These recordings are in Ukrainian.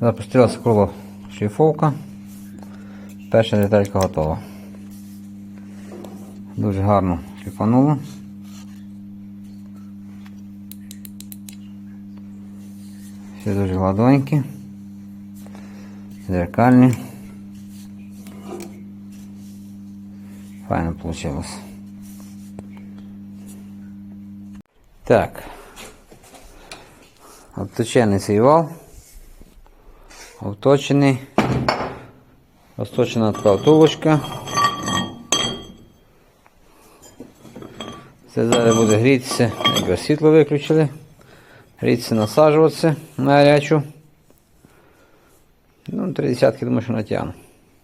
Запустилася коло шліфовка. Перша деталька готова. Дуже гарно шліфануло. Все дуже гладонькі. Зеркальні. Файно вийшло. Так. Обточений цей вал. Обточений. Розточена така втулочка. Це зараз буде грітися, якби світло виключили. Грітися, насаджуватися на гарячу. Ну, три десятки, думаю, що натягну.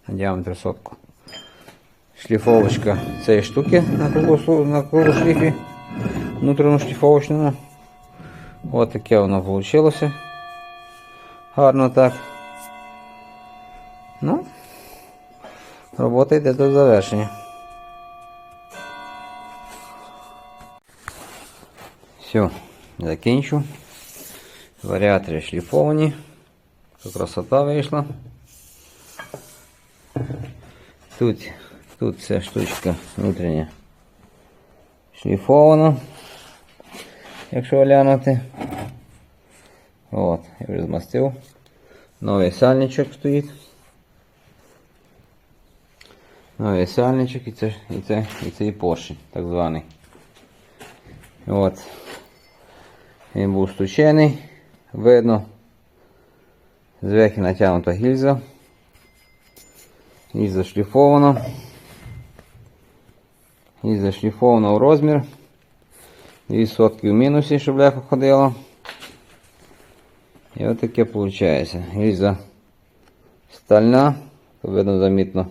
На діаметр сотку. Шліфовочка цієї штуки на кругу, на кругу шліфі. Внутрішньому шліфовочному. Ось таке воно вийшло. Гарно так. Ну, робота йде до завершення. Все, закінчу. Варіатори шліфовані. Красота вийшла. Тут, тут ця штучка внутрішня шліфована. Якщо глянути. От, я вже змастив. Новий сальничок стоїть. Сальничок і це, і це, і це і поршень, так званий. От. Він був стучений. Видно. Зверху натягнута гільза. Гільза шліфована. Гільза шліфована у розмір. Дві сотки в мінусі, щоб легко ходило. І от таке виходить. Гільза стальна, то видно замітно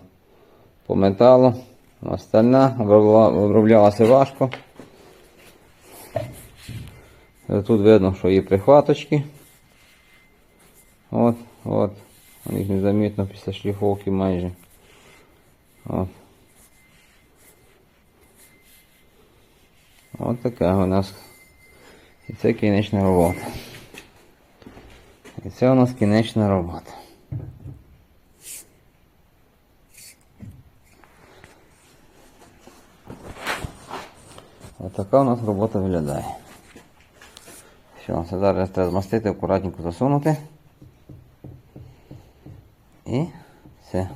по металу. Вона стальна, обробла- оброблялася важко. Е, Тут видно, що є прихваточки. От, от. Їх незамітно після шліфовки майже. От. От така у нас. І це кінечна робота. І це у нас кінечна робота. Така у нас робота виглядає. Все, це зараз треба змастити, акуратненько засунути. І все.